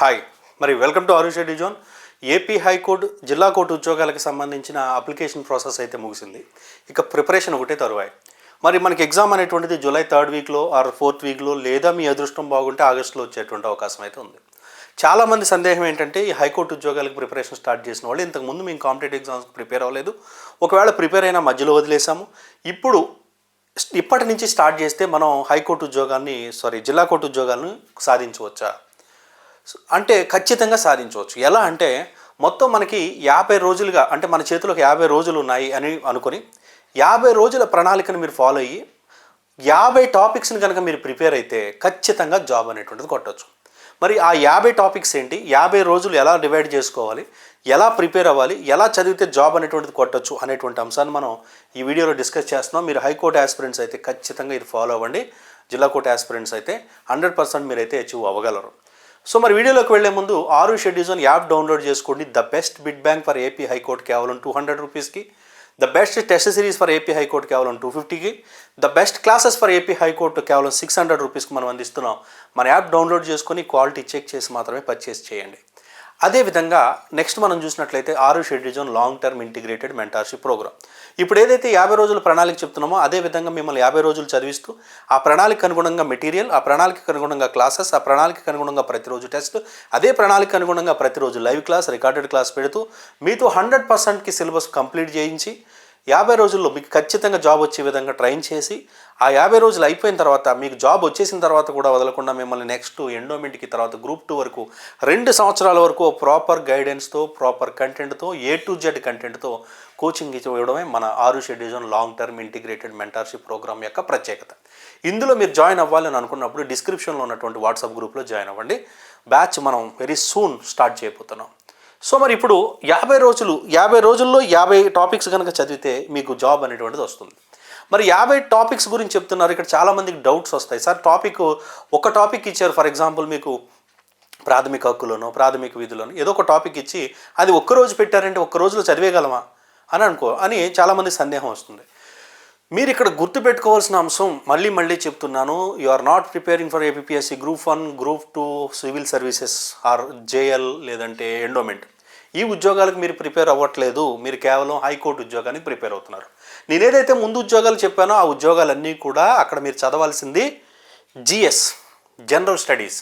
Hi. మరి welcome to Aarush Reddy zone AP high court జిల్లా court ఉద్యోగాలకు సంబంధించిన అప్లికేషన్ ప్రాసెస్ అయితే ముగిసింది. ఇక ప్రిపరేషన్ ఒకటే తరువాయి. మరి మనకి ఎగ్జామ్ అనేటువంటిది జూలై థర్డ్ వీక్లో ఆర్ ఫోర్త్ వీక్లో లేదా మీ అదృష్టం బాగుంటే ఆగస్టులో వచ్చేటువంటి అవకాశం అయితే ఉంది. చాలామంది సందేహం ఏంటంటే ఈ హైకోర్టు ఉద్యోగాలకు ప్రిపరేషన్ స్టార్ట్ చేసిన వాళ్ళు ఇంతకుముందు మేము కాంపిటేటివ్ ఎగ్జామ్స్కి ప్రిపేర్ అవ్వలేదు. ఒకవేళ ప్రిపేర్ అయినా మధ్యలో వదిలేసాము ఇప్పుడు ఇప్పటి నుంచి స్టార్ట్ చేస్తే మనం హైకోర్టు ఉద్యోగాన్ని సారీ జిల్లా కోర్టు ఉద్యోగాలను సాధించవచ్చా? అంటే ఖచ్చితంగా సాధించవచ్చు. ఎలా అంటే మొత్తం మనకి యాభై రోజులుగా అంటే మన చేతిలోకి యాభై రోజులు ఉన్నాయి అని అనుకొని యాభై రోజుల ప్రణాళికను మీరు ఫాలో అయ్యి యాభై టాపిక్స్ని కనుక మీరు ప్రిపేర్ అయితే ఖచ్చితంగా జాబ్ అనేటువంటిది కొట్టచ్చు. మరి ఆ యాభై టాపిక్స్ ఏంటి? యాభై రోజులు ఎలా డివైడ్ చేసుకోవాలి? ఎలా ప్రిపేర్ అవ్వాలి? ఎలా చదివితే జాబ్ అనేటువంటిది కొట్టచ్చు అనేటువంటి అంశాన్ని మనం ఈ వీడియోలో డిస్కస్ చేస్తున్నాం. మీరు హైకోర్టు ఆస్పిరెంట్స్ అయితే ఖచ్చితంగా ఇది ఫాలో అవ్వండి. జిల్లా కోర్టు ఆస్పిరెంట్స్ అయితే హండ్రెడ్ పర్సెంట్ మీరైతే అచీవ్ అవ్వగలరు. సో మరి వీడియోలోకి వెళ్ళే ముందు ఆరు షెడ్యూజన్ యాప్ డౌన్లోడ్ చేసుకోండి. The best bit bank for AP high court కేవలం టూ హండ్రెడ్ రూపీస్కి the best test series for AP high court కేవలం టూ ఫిఫ్టీకి the best classes for AP high court కేవలం సిక్స్ హండ్రెడ్ రూపీస్కి మనం అందిస్తున్నాం. మన యాప్ డౌన్లోడ్ చేసుకొని క్వాలిటీ చెక్ చేసి మాత్రమే పర్చేస్ చేయండి. అదేవిధంగా నెక్స్ట్ మనం చూసినట్లయితే ఆరు షెడ్యూజన్ long term integrated mentorship programme ఇప్పుడు ఏదైతే యాభై రోజుల ప్రణాళిక చెప్తున్నామో అదే విధంగా మిమ్మల్ని యాభై రోజులు చదివిస్తూ ఆ ప్రణాళిక అనుగుణంగా మెటీరియల్ ఆ ప్రణాళికకు అనుగుణంగా క్లాసెస్ ఆ ప్రణాళికకు అనుగుణంగా ప్రతిరోజు టెస్ట్ అదే ప్రణాళిక అనుగుణంగా ప్రతిరోజు లైవ్ క్లాస్ రికార్డెడ్ క్లాస్ పెడుతూ మీతో హండ్రెడ్ పర్సెంట్కి సిలబస్ కంప్లీట్ చేయించి యాభై రోజుల్లో మీకు ఖచ్చితంగా జాబ్ వచ్చే విధంగా ట్రైన్ చేసి ఆ యాభై రోజులు అయిపోయిన తర్వాత మీకు జాబ్ వచ్చేసిన తర్వాత కూడా వదలకుండా మిమ్మల్ని నెక్స్ట్ ఎండోమెంట్కి తర్వాత గ్రూప్ టూ వరకు రెండు సంవత్సరాల వరకు ప్రాపర్ గైడెన్స్తో ప్రాపర్ కంటెంట్తో ఏ టు జెడ్ కంటెంట్తో కోచింగ్ ఇవ్వడమే మన ఆరు షెడ్యూజన్ long term integrated mentorship programme యొక్క ప్రత్యేకత. ఇందులో మీరు జాయిన్ అవ్వాలని అనుకున్నప్పుడు డిస్క్రిప్షన్లో ఉన్నటువంటి వాట్సాప్ గ్రూప్లో జాయిన్ అవ్వండి. బ్యాచ్ మనం వెరీ సూన్ స్టార్ట్ చేయబోతున్నాం. సో మరి ఇప్పుడు యాభై రోజులు యాభై రోజుల్లో యాభై టాపిక్స్ కనుక చదివితే మీకు జాబ్ అనేటువంటిది వస్తుంది. మరి యాభై టాపిక్స్ గురించి చెప్తున్నారు ఇక్కడ చాలామందికి డౌట్స్ వస్తాయి. సార్ టాపిక్ ఒక టాపిక్ ఇచ్చారు ఫర్ ఎగ్జాంపుల్ మీకు ప్రాథమిక హక్కులోనో ప్రాథమిక విధులను ఏదో ఒక టాపిక్ ఇచ్చి అది ఒక్క రోజు పెట్టారంటే ఒక్క రోజులో చదివేయగలమా? అని అనుకో అని చాలామంది సందేహం వస్తుంది. మీరు ఇక్కడ గుర్తుపెట్టుకోవాల్సిన అంశం మళ్ళీ మళ్ళీ చెప్తున్నాను. You are not preparing for APSC group one group two civil services or JL లేదంటే ఎండోమెంట్ ఈ ఉద్యోగాలకు మీరు ప్రిపేర్ అవ్వట్లేదు. మీరు కేవలం హైకోర్టు ఉద్యోగానికి ప్రిపేర్ అవుతున్నారు. నేను ఏదైతే ముందు ఉద్యోగాలు చెప్పానో ఆ ఉద్యోగాలన్నీ కూడా అక్కడ మీరు చదవాల్సింది జిఎస్ జనరల్ స్టడీస్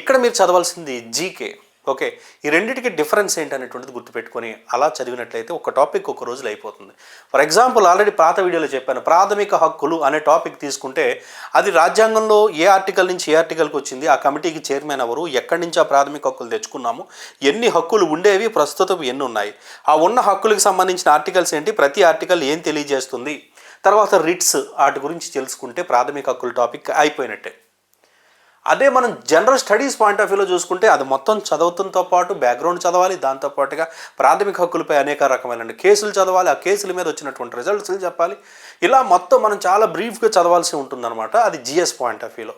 ఇక్కడ మీరు చదవాల్సింది జీకే ఓకే ఈ రెండింటికి డిఫరెన్స్ ఏంటనేటువంటిది గుర్తుపెట్టుకొని అలా చదివినట్లయితే ఒక టాపిక్ ఒక రోజులో అయిపోతుంది. ఫర్ ఎగ్జాంపుల్ ఆల్రెడీ పాత వీడియోలో చెప్పాను ప్రాథమిక హక్కులు అనే టాపిక్ తీసుకుంటే అది రాజ్యాంగంలో ఏ ఆర్టికల్ నుంచి ఏ ఆర్టికల్కి వచ్చింది ఆ కమిటీకి చైర్మన్ ఎవరు ఎక్కడి నుంచి ఆ ప్రాథమిక హక్కులు తెచ్చుకున్నాము ఎన్ని హక్కులు ఉండేవి ప్రస్తుతం ఎన్ని ఉన్నాయి. ఆ ఉన్న హక్కులకు సంబంధించిన ఆర్టికల్స్ ఏంటి ప్రతి ఆర్టికల్ ఏం తెలియజేస్తుంది. తర్వాత రిట్స్ వాటి గురించి తెలుసుకుంటే ప్రాథమిక హక్కుల టాపిక్ అయిపోయినట్టే. అదే మనం జనరల్ స్టడీస్ పాయింట్ ఆఫ్ వ్యూలో చూసుకుంటే అది మొత్తం చదవటంతో పాటు బ్యాక్గ్రౌండ్ చదవాలి దాంతో పాటుగా ప్రాథమిక హక్కులపై అనేక రకమైన కేసులు చదవాలి ఆ కేసుల మీద వచ్చినటువంటి రిజల్ట్స్ చెప్పాలి. ఇలా మొత్తం మనం చాలా బ్రీఫ్గా చదవాల్సి ఉంటుందన్నమాట అది జిఎస్ పాయింట్ ఆఫ్ వ్యూలో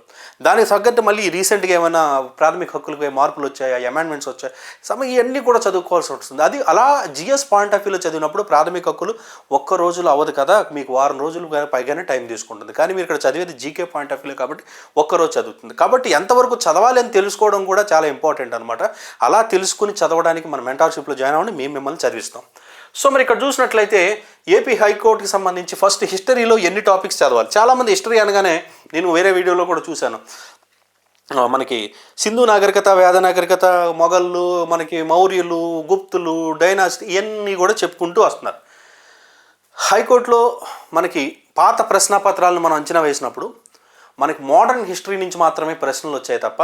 దానికి తగ్గట్టు మళ్ళీ రీసెంట్గా ఏమైనా ప్రాథమిక హక్కులపై మార్పులు వచ్చాయా అమెండ్మెంట్స్ వచ్చాయి సమ ఇవన్నీ కూడా చదువుకోవాల్సి వస్తుంది. అది అలా జిఎస్ పాయింట్ ఆఫ్ వ్యూలో చదివినప్పుడు ప్రాథమిక హక్కులు ఒక్క రోజులో అవ్వదు కదా మీకు వారం రోజులు పైగానే టైం తీసుకుంటుంది. కానీ మీరు ఇక్కడ చదివేది జీకే పాయింట్ ఆఫ్ వ్యూలో కాబట్టి ఒక్కరోజు చదువుతుంది. కాబట్టి కాబట్టి ఎంతవరకు చదవాలి అని తెలుసుకోవడం కూడా చాలా ఇంపార్టెంట్ అనమాట అలా తెలుసుకుని చదవడానికి మన మెంటార్షిప్లో జాయిన్ అవ్వండి మేము మిమ్మల్ని చదివిస్తాం. సో మరి ఇక్కడ చూసినట్లయితే ఏపీ హైకోర్టుకి సంబంధించి ఫస్ట్ హిస్టరీలో ఎన్ని టాపిక్స్ చదవాలి? చాలామంది హిస్టరీ అనగానే నేను వేరే వీడియోలో కూడా చూశాను. మనకి సింధు నాగరికత వేద నాగరికత మొఘళ్ళు మనకి మౌర్యులు గుప్తులు డైనాసిటీ ఇవన్నీ కూడా చెప్పుకుంటూ వస్తున్నారు. హైకోర్టులో మనకి పాత ప్రశ్నాపత్రాలను మనం అంచనా వేసినప్పుడు మనకి మోడర్న్ హిస్టరీ నుంచి మాత్రమే ప్రశ్నలు వచ్చాయి తప్ప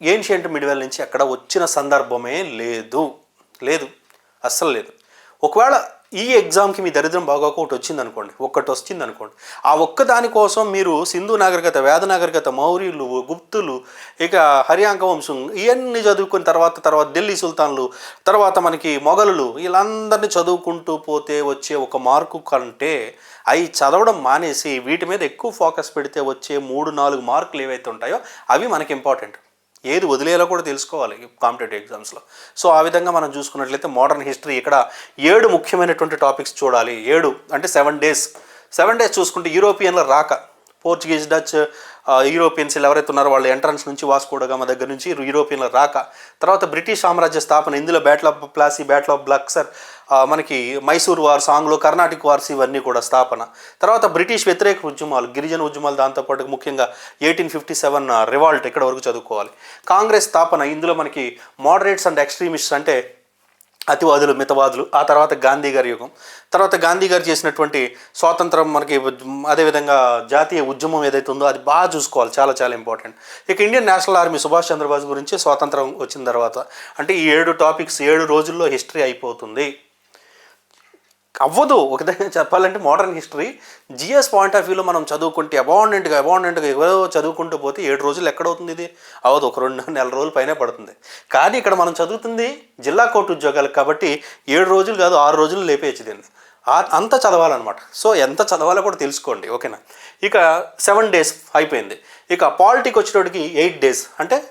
ఏన్షియంట్ మిడివెల్ నుంచి అక్కడ వచ్చిన సందర్భమే లేదు. లేదు. అస్సలు లేదు. ఒకవేళ ఈ ఎగ్జామ్కి మీ దరిద్రం బాగోక ఒకటి వచ్చింది అనుకోండి ఒక్కటి వచ్చింది అనుకోండి ఆ ఒక్క దానికోసం మీరు సింధు నాగరికత వేద నాగరికత మౌర్యులు గుప్తులు ఇక హరియాంక వంశం ఇవన్నీ చదువుకున్న తర్వాత తర్వాత ఢిల్లీ సుల్తాన్లు తర్వాత మనకి మొఘలులు వీళ్ళందరినీ చదువుకుంటూ పోతే వచ్చే ఒక మార్కు కంటే అవి చదవడం మానేసి వీటి మీద ఎక్కువ ఫోకస్ పెడితే వచ్చే మూడు నాలుగు మార్కులు ఏవైతే ఉంటాయో అవి మనకి ఇంపార్టెంట్ ఏది వదిలేయాలో కూడా తెలుసుకోవాలి కాంపిటేటివ్ ఎగ్జామ్స్లో. సో ఆ విధంగా మనం చూసుకున్నట్లయితే మోడర్న్ హిస్టరీ ఇక్కడ ఏడు ముఖ్యమైనటువంటి టాపిక్స్ చూడాలి. ఏడు అంటే సెవెన్ డేస్. సెవెన్ డేస్ చూసుకుంటే యూరోపియన్ల రాక. పోర్చుగీస్ డచ్ యూరోపియన్స్ ఎవరైతే ఉన్నారో వాళ్ళ ఎంట్రన్స్ నుంచి వాస్కోడగామ దగ్గర నుంచి యూరోపియన్ల రాక. తర్వాత బ్రిటిష్ సామ్రాజ్య స్థాపన ఇందులో battle of Plassey battle of Buxar మనకి Mysore wars Anglo Carnatic wars ఇవన్నీ కూడా స్థాపన. తర్వాత బ్రిటిష్ వ్యతిరేక ఉద్యమాలు గిరిజన ఉద్యమాలు దాంతోపాటు ముఖ్యంగా ఎయిటీన్ ఫిఫ్టీ సెవెన్ రివాల్ట్ ఇక్కడ వరకు చదువుకోవాలి? కాంగ్రెస్ స్థాపన ఇందులో మనకి మోడరేట్స్ అండ్ ఎక్స్ట్రీమిస్ట్స్ అంటే అతివాదులు మితవాదులు ఆ తర్వాత గాంధీ గారి యుగం. తర్వాత గాంధీ గారు చేసినటువంటి స్వాతంత్రం మనకి అదేవిధంగా జాతీయ ఉద్యమం ఏదైతే ఉందో అది బాగా చూసుకోవాలి చాలా చాలా ఇంపార్టెంట్. ఇక Indian national army Subhash Chandra Bose గురించి స్వాతంత్రం వచ్చిన తర్వాత అంటే ఈ ఏడు టాపిక్స్ ఏడు రోజుల్లో హిస్టరీ అయిపోతుంది. అవ్వదు. ఒక విధంగా చెప్పాలంటే modern history. GS point of వ్యూలో మనం చదువుకుంటే అబౌండెంట్గా అబౌండెంట్గా ఎవరో చదువుకుంటూ పోతే ఏడు రోజులు ఎక్కడవుతుంది ఇది? అవ్వదు ఒక రెండు నెల రోజుల పైనే పడుతుంది. కానీ ఇక్కడ మనం చదువుతుంది జిల్లా కోర్టు ఉద్యోగాలు కాబట్టి ఏడు రోజులు కాదు ఆరు రోజులు లేపేయచ్చు దీన్ని. అంత చదవాలన్నమాట. సో ఎంత చదవాలో కూడా తెలుసుకోండి ఓకేనా? ఇక సెవెన్ డేస్ అయిపోయింది. ఇక పాలిటిక్ వచ్చేటోడికి ఎయిట్ డేస్. అంటే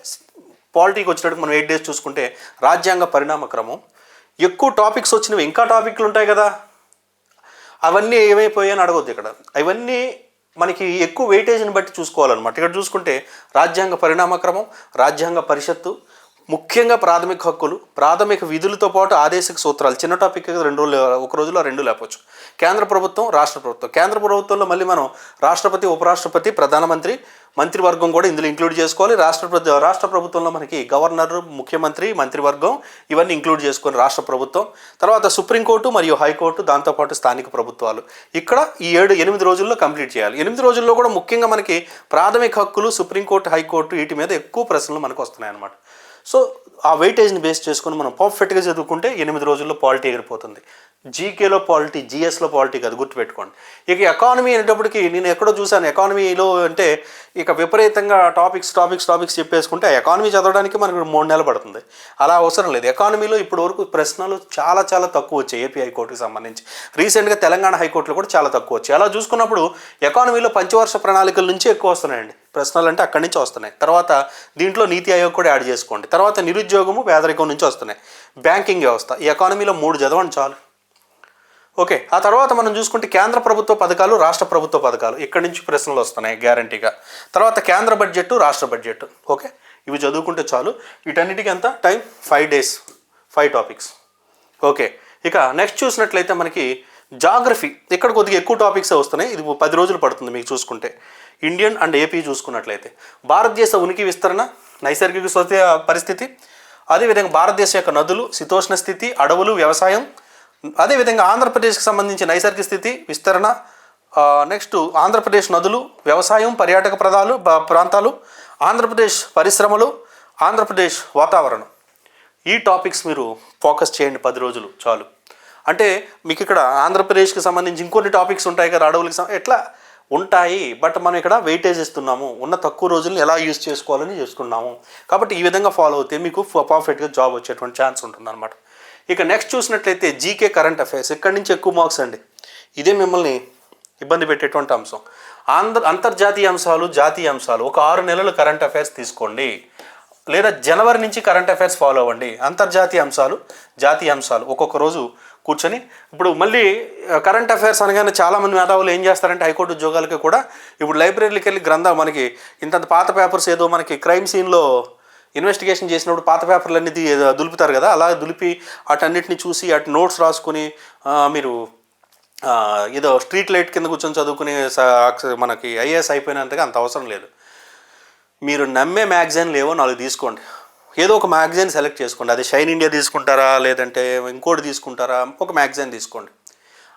పాలిటిక్ వచ్చేటోడికి మనం ఎయిట్ డేస్ చూసుకుంటే రాజ్యాంగ పరిణామ క్రమం. ఎక్కువ టాపిక్స్ వచ్చినవి ఇంకా టాపిక్లు ఉంటాయి కదా? అవన్నీ ఏమైపోయాయని అడగొద్దు ఇక్కడ. అవన్నీ మనకి ఎక్కువ వెయిటేజ్ని బట్టి చూసుకోవాలన్నమాట. ఇక్కడ చూసుకుంటే రాజ్యాంగ పరిణామక్రమం రాజ్యాంగ పరిషత్తు ముఖ్యంగా ప్రాథమిక హక్కులు ప్రాథమిక విధులతో పాటు ఆదేశిక సూత్రాలు. చిన్న టాపిక్ రెండు రోజులు ఒక రోజులో రెండు లేపొచ్చు. కేంద్ర ప్రభుత్వం రాష్ట్ర ప్రభుత్వం. కేంద్ర ప్రభుత్వంలో మళ్ళీ మనం రాష్ట్రపతి ఉపరాష్ట్రపతి ప్రధానమంత్రి మంత్రివర్గం కూడా ఇందులో ఇంక్లూడ్ చేసుకోవాలి. రాష్ట్ర ప్ర- రాష్ట్ర ప్రభుత్వంలో మనకి గవర్నర్ ముఖ్యమంత్రి మంత్రివర్గం ఇవన్నీ ఇంక్లూడ్ చేసుకొని రాష్ట్ర ప్రభుత్వం తర్వాత సుప్రీంకోర్టు మరియు హైకోర్టు దాంతోపాటు స్థానిక ప్రభుత్వాలు. ఇక్కడ ఈ ఏడు ఎనిమిది రోజుల్లో కంప్లీట్ చేయాలి. ఎనిమిది రోజుల్లో కూడా ముఖ్యంగా మనకి ప్రాథమిక హక్కులు సుప్రీంకోర్టు హైకోర్టు వీటి మీద ఎక్కువ ప్రశ్నలు మనకు వస్తున్నాయి అన్నమాట సో ఆ వెయిటేజ్ని బేస్ చేసుకొని మనం పర్ఫెక్ట్గా చదువుకుంటే ఎనిమిది రోజుల్లో పాలిటీ ఎగిరిపోతుంది. జీకేలో పాలిటీ జిఎస్లో పాలిటీ కాదు గుర్తుపెట్టుకోండి. ఇక ఎకానమీ అనేటప్పటికి నేను ఎక్కడో చూశాను ఎకానమీలో అంటే ఇక విపరీతంగా టాపిక్స్ టాపిక్స్ టాపిక్స్ చెప్పేసుకుంటే ఆ ఎకానమీ చదవడానికి మనకు మూడు నెలలు పడుతుంది. అలా అవసరం లేదు. ఎకానమీలో ఇప్పటి వరకు ప్రశ్నలు చాలా చాలా తక్కువ వచ్చాయి ఏపీ హైకోర్టుకి సంబంధించి. రీసెంట్గా తెలంగాణ హైకోర్టులో కూడా చాలా తక్కువ వచ్చాయి. అలా చూసుకున్నప్పుడు ఎకానమీలో పంచవర్ష ప్రణాళికల నుంచి ఎక్కువ వస్తున్నాయండి. ప్రశ్నలు అంటే అక్కడి నుంచి వస్తున్నాయి. తర్వాత దీంట్లో నీతి ఆయోగ్ కూడా యాడ్ చేసుకోండి. తర్వాత నిరుద్యోగము పేదరికం నుంచి వస్తున్నాయి. బ్యాంకింగ్ వ్యవస్థ. ఈ ఎకానమీలో మూడు చదవండి చాలు. ఓకే ఆ తర్వాత మనం చూసుకుంటే కేంద్ర ప్రభుత్వ పథకాలు రాష్ట్ర ప్రభుత్వ పథకాలు. ఇక్కడి నుంచి ప్రశ్నలు వస్తున్నాయి గ్యారంటీగా. తర్వాత కేంద్ర బడ్జెట్ రాష్ట్ర బడ్జెట్ ఓకే ఇవి చదువుకుంటే చాలు. వీటన్నిటికీ ఎంత? Time? Five days. Five topics. Okay ఇక నెక్స్ట్ చూసినట్లయితే మనకి జాగ్రఫీ ఇక్కడ కొద్దిగా ఎక్కువ టాపిక్స్ వస్తున్నాయి. ఇది పది రోజులు పడుతుంది మీకు చూసుకుంటే. ఇండియన్ అండ్ ఏపీ చూసుకున్నట్లయితే. భారతదేశ ఉనికి విస్తరణ నైసర్గిక స్వత పరిస్థితి అదేవిధంగా భారతదేశం యొక్క నదులు శీతోష్ణ స్థితి అడవులు వ్యవసాయం అదేవిధంగా ఆంధ్రప్రదేశ్కి సంబంధించి నైసర్గిక స్థితి విస్తరణ నెక్స్ట్ ఆంధ్రప్రదేశ్ నదులు వ్యవసాయం పర్యాటక ప్రదాలు ప్రాంతాలు ఆంధ్రప్రదేశ్ పరిశ్రమలు ఆంధ్రప్రదేశ్ వాతావరణం. ఈ టాపిక్స్ మీరు ఫోకస్ చేయండి పది రోజులు చాలు. అంటే మీకు ఇక్కడ ఆంధ్రప్రదేశ్కి సంబంధించి ఇంకొన్ని టాపిక్స్ ఉంటాయి కదా అడవులకి ఎట్లా? ఉంటాయి బట్ మనం ఇక్కడ వెయిటేజ్ ఇస్తున్నాము. ఉన్న తక్కువ రోజులను ఎలా యూజ్ చేసుకోవాలని చేసుకున్నాము. కాబట్టి ఈ విధంగా ఫాలో అవుతే మీకు పర్ఫెక్ట్గా జాబ్ వచ్చేటువంటి ఛాన్స్ ఉంటుందన్నమాట. ఇక నెక్స్ట్ చూసినట్లయితే జీకే కరెంట్ అఫైర్స్ ఇక్కడి నుంచి ఎక్కువ మార్క్స్ అండి. ఇదే మిమ్మల్ని ఇబ్బంది పెట్టేటువంటి అంశం. ఆంధ్ర అంతర్జాతీయ అంశాలు జాతీయ అంశాలు. ఒక ఆరు నెలలు కరెంట్ అఫైర్స్ తీసుకోండి. లేదా జనవరి నుంచి కరెంట్ అఫైర్స్ ఫాలో అవ్వండి. అంతర్జాతీయ అంశాలు జాతీయ అంశాలు. ఒక్కొక్క రోజు కూర్చొని ఇప్పుడు మళ్ళీ కరెంట్ అఫైర్స్ అనగానే చాలామంది మేధావులు ఏం చేస్తారంటే హైకోర్టు ఉద్యోగాలకి కూడా ఇప్పుడు లైబ్రరీకి వెళ్ళి గ్రంథాలు మనకి ఇంతంత పాత పేపర్స్ ఏదో మనకి క్రైమ్ సీన్లో ఇన్వెస్టిగేషన్ చేసినప్పుడు పాత పేపర్లు అన్ని దులుపుతారు కదా అలా దులిపి వాటన్నిటిని చూసి అటు నోట్స్ రాసుకుని మీరు ఏదో స్ట్రీట్ లైట్ కింద కూర్చొని చదువుకునే మనకి ఐఏఎస్ అయిపోయినంతగా అంత అవసరం లేదు. మీరు నమ్మే మ్యాగజైన్లు ఏవో నాలుగు తీసుకోండి. ఏదో ఒక మ్యాగజైన్ సెలెక్ట్ చేసుకోండి. అది షైన్ ఇండియా తీసుకుంటారా? లేదంటే ఇంకోటి తీసుకుంటారా? ఒక మ్యాగజైన్ తీసుకోండి.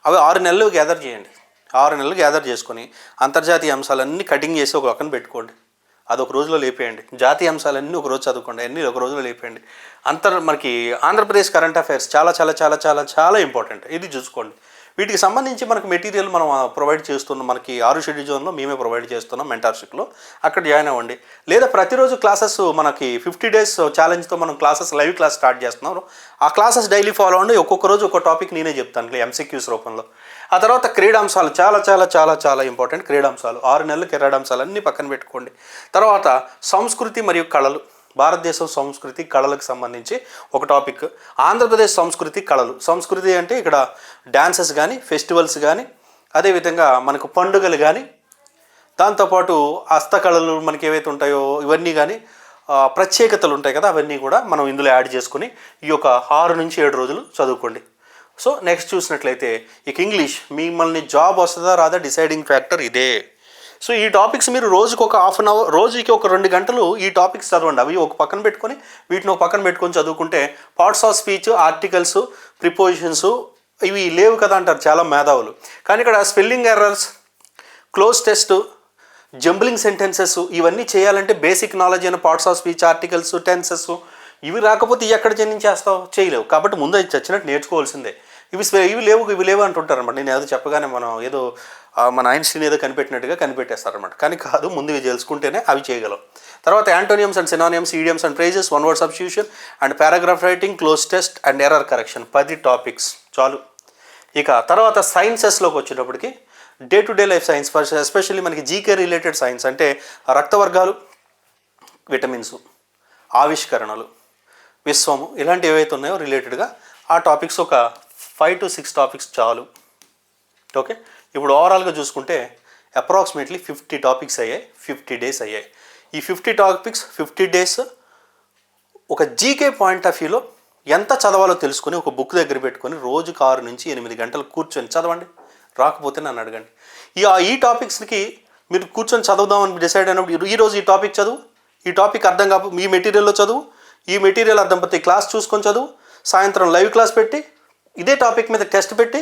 అవి ఆరు నెలలు గ్యాదర్ చేయండి. ఆరు నెలలు గ్యాదర్ చేసుకొని అంతర్జాతీయ అంశాలన్నీ కటింగ్ చేసి ఒక పక్కన పెట్టుకోండి. అది ఒక రోజులో లేపేయండి. జాతీయ అంశాలన్నీ ఒక రోజు చదువుకోండి. అన్నీ ఒక రోజులో లేపేయండి. అంతర్ మనకి ఆంధ్రప్రదేశ్ కరెంట్ అఫైర్స్ చాలా చాలా చాలా చాలా చాలా ఇంపార్టెంట్. ఇది చూసుకోండి. వీటికి సంబంధించి మనకు మెటీరియల్ మనం ప్రొవైడ్ చేస్తున్నాం మనకి ఆరు షెడ్యూల్ జోన్లో మేమే ప్రొవైడ్ చేస్తున్నాం మెంటార్షిప్లో. అక్కడ జాయిన్ అవ్వండి. లేదా ప్రతిరోజు క్లాసెస్ మనకి ఫిఫ్టీ డేస్ ఛాలెంజ్తో మనం క్లాసెస్ లైవ్ క్లాస్ స్టార్ట్ చేస్తున్నాం ఆ క్లాసెస్ డైలీ ఫాలో అవ్వండి. ఒక్కొక్క రోజు ఒక టాపిక్ నేనే చెప్తాను. ఎంసీక్యూస్ రూపంలో. ఆ తర్వాత క్రీడాంశాలు చాలా చాలా చాలా చాలా ఇంపార్టెంట్ క్రీడాంశాలు. ఆరు నెలలు క్రీడాంశాలు అన్నీ పక్కన పెట్టుకోండి. తర్వాత సంస్కృతి మరియు కళలు. భారతదేశం సంస్కృతి కళలకు సంబంధించి ఒక టాపిక్. ఆంధ్రప్రదేశ్ సంస్కృతి కళలు. సంస్కృతి అంటే ఇక్కడ డ్యాన్సెస్ కానీ ఫెస్టివల్స్ కానీ అదేవిధంగా మనకు పండుగలు కానీ దాంతోపాటు హస్తకళలు మనకి ఏవైతే ఉంటాయో ఇవన్నీ కానీ ప్రత్యేకతలు ఉంటాయి కదా అవన్నీ కూడా మనం ఇందులో యాడ్ చేసుకుని ఈ యొక్క ఆరు నుంచి ఏడు రోజులు చదువుకోండి. సో నెక్స్ట్ చూసినట్లయితే ఇక ఇంగ్లీష్ మిమ్మల్ని జాబ్ వస్తుందా రాదా డిసైడింగ్ ఫ్యాక్టర్ ఇదే. సో ఈ టాపిక్స్ మీరు రోజుకి ఒక హాఫ్ అన్ అవర్ రోజుకి ఒక రెండు గంటలు ఈ టాపిక్స్ చదవండి. అవి ఒక పక్కన పెట్టుకొని వీటిని ఒక పక్కన పెట్టుకొని చదువుకుంటే parts of speech articles prepositions ఇవి లేవు కదా అంటారు చాలా మేధావులు. కానీ ఇక్కడ spelling errors cloze test jumbling sentences ఇవన్నీ చేయాలంటే బేసిక్ నాలెడ్జ్ అయిన parts of speech articles tenses ఇవి రాకపోతే ఇవి ఎక్కడ చేస్తావు? చేయలేవు. కాబట్టి ముందు చచ్చినట్టు నేర్చుకోవాల్సిందే. ఇవి ఇవి లేవు ఇవి లేవు అంటుంటారు అనమాట నేను ఏదో చెప్పగానే మనం ఏదో మన ఐన్స్టీన్ ఏదో కనిపెట్టినట్టుగా కనిపెట్టేస్తారనమాట కానీ కాదు ముందు ఇవి తెలుసుకుంటేనే అవి చేయగలం. తర్వాత antonyms and synonyms idioms and phrases one word substitution and paragraph writing cloze test and error correction. పది టాపిక్స్. చాలు. ఇక తర్వాత సైన్సెస్లోకి వచ్చేటప్పటికి day to day life science for especially మనకి జీకే రిలేటెడ్ సైన్స్ అంటే రక్తవర్గాలు విటమిన్స్ ఆవిష్కరణలు విశ్వము ఇలాంటివి ఏవైతే ఉన్నాయో రిలేటెడ్గా ఆ టాపిక్స్ ఒక ఫైవ్ టు సిక్స్ టాపిక్స్ చాలు. ఓకే? ఇప్పుడు ఓవరాల్గా చూసుకుంటే అప్రాక్సిమేట్లీ ఫిఫ్టీ టాపిక్స్ అయ్యాయి ఫిఫ్టీ డేస్ అయ్యాయి. ఈ ఫిఫ్టీ టాపిక్స్ ఫిఫ్టీ డేస్ ఒక జీకే పాయింట్ ఆఫ్ వ్యూలో ఎంత చదవాలో తెలుసుకొని ఒక బుక్ దగ్గర పెట్టుకొని రోజుకు ఆరు నుంచి ఎనిమిది గంటలు కూర్చొని చదవండి. రాకపోతే నన్ను అడగండి. ఈ ఈ టాపిక్స్కి మీరు కూర్చొని చదువుదామని డిసైడ్ అయినప్పుడు ఈరోజు ఈ టాపిక్ చదువు ఈ టాపిక్ అర్థం కాపు మీ మెటీరియల్లో చదువు ఈ మెటీరియల్ అర్థం ప్రతి క్లాస్ చూసుకొని చదువు సాయంత్రం లైవ్ క్లాస్ పెట్టి ఇదే టాపిక్ మీద టెస్ట్ పెట్టి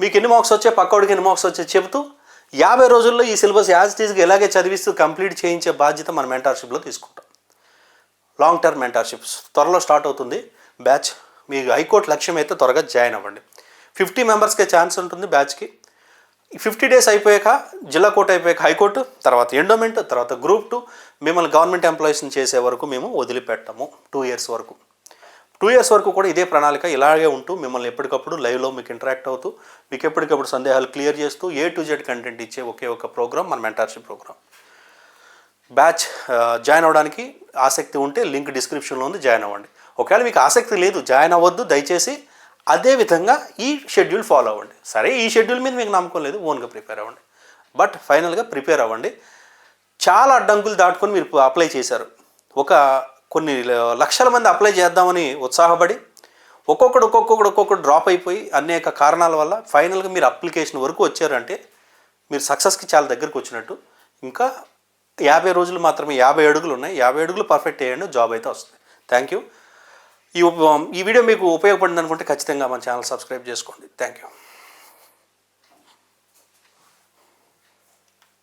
మీకు ఎన్ని మార్క్స్ వచ్చాయి? పక్కోడికి ఎన్ని మార్క్స్ వచ్చాయి? చెబుతూ యాభై రోజుల్లో ఈ సిలబస్ యాజ్ టీజ్గా ఎలాగే చదివిస్తూ కంప్లీట్ చేయించే బాధ్యత మన మెంటార్షిప్లో తీసుకుంటాం. లాంగ్ టర్మ్ మెంటర్షిప్స్ త్వరలో స్టార్ట్ అవుతుంది. బ్యాచ్ మీ హైకోర్టు లక్ష్యం అయితే త్వరగా జాయిన్ అవ్వండి. ఫిఫ్టీ మెంబర్స్కే ఛాన్స్ ఉంటుంది బ్యాచ్కి ఫిఫ్టీ డేస్ అయిపోయాక జిల్లా కోర్టు అయిపోయాక హైకోర్టు తర్వాత ఎండోమెంట్ తర్వాత గ్రూప్ టూ మిమ్మల్ని గవర్నమెంట్ ఎంప్లాయీస్ని చేసే వరకు మేము వదిలిపెట్టము. టూ ఇయర్స్ వరకు. టూ ఇయర్స్ వరకు కూడా ఇదే ప్రణాళిక ఇలాగే ఉంటూ మిమ్మల్ని ఎప్పటికప్పుడు లైవ్లో మీకు ఇంటరాక్ట్ అవుతూ మీకు ఎప్పటికప్పుడు సందేహాలు క్లియర్ చేస్తూ ఏ టు జెడ్ కంటెంట్ ఇచ్చే ఒకే ఒక ప్రోగ్రామ్ మన మెంటార్షిప్ ప్రోగ్రామ్ బ్యాచ్ జాయిన్ అవ్వడానికి ఆసక్తి ఉంటే లింక్ డిస్క్రిప్షన్లో ఉంది జాయిన్ అవ్వండి. ఒకవేళ మీకు ఆసక్తి లేదు జాయిన్ అవ్వద్దు దయచేసి అదే విధంగా ఈ షెడ్యూల్ ఫాలో అవ్వండి. సరే ఈ షెడ్యూల్ మీద మీకు నమ్మకం లేదు ఓన్గా ప్రిపేర్ అవ్వండి. బట్ ఫైనల్గా ప్రిపేర్ అవ్వండి. చాలా అడ్డంకులు దాటుకొని మీరు అప్లై చేశారు. ఒక కొన్ని లక్షల మంది అప్లై చేద్దామని ఉత్సాహపడి ఒక్కొక్కడు ఒక్కొక్కడు ఒక్కొక్కడు డ్రాప్ అయిపోయి అనేక కారణాల వల్ల ఫైనల్గా మీరు అప్లికేషన్ వరకు వచ్చారంటే మీరు సక్సెస్కి చాలా దగ్గరకు వచ్చినట్టు. ఇంకా యాభై రోజులు మాత్రమే యాభై అడుగులు ఉన్నాయి. యాభై అడుగులు పర్ఫెక్ట్ అయ్యండి జాబ్ అయితే వస్తుంది. థ్యాంక్ యూ ఈ ఉప- ఈ వీడియో మీకు ఉపయోగపడింది అనుకుంటే ఖచ్చితంగా మన ఛానల్ సబ్స్క్రైబ్ చేసుకోండి. Thank you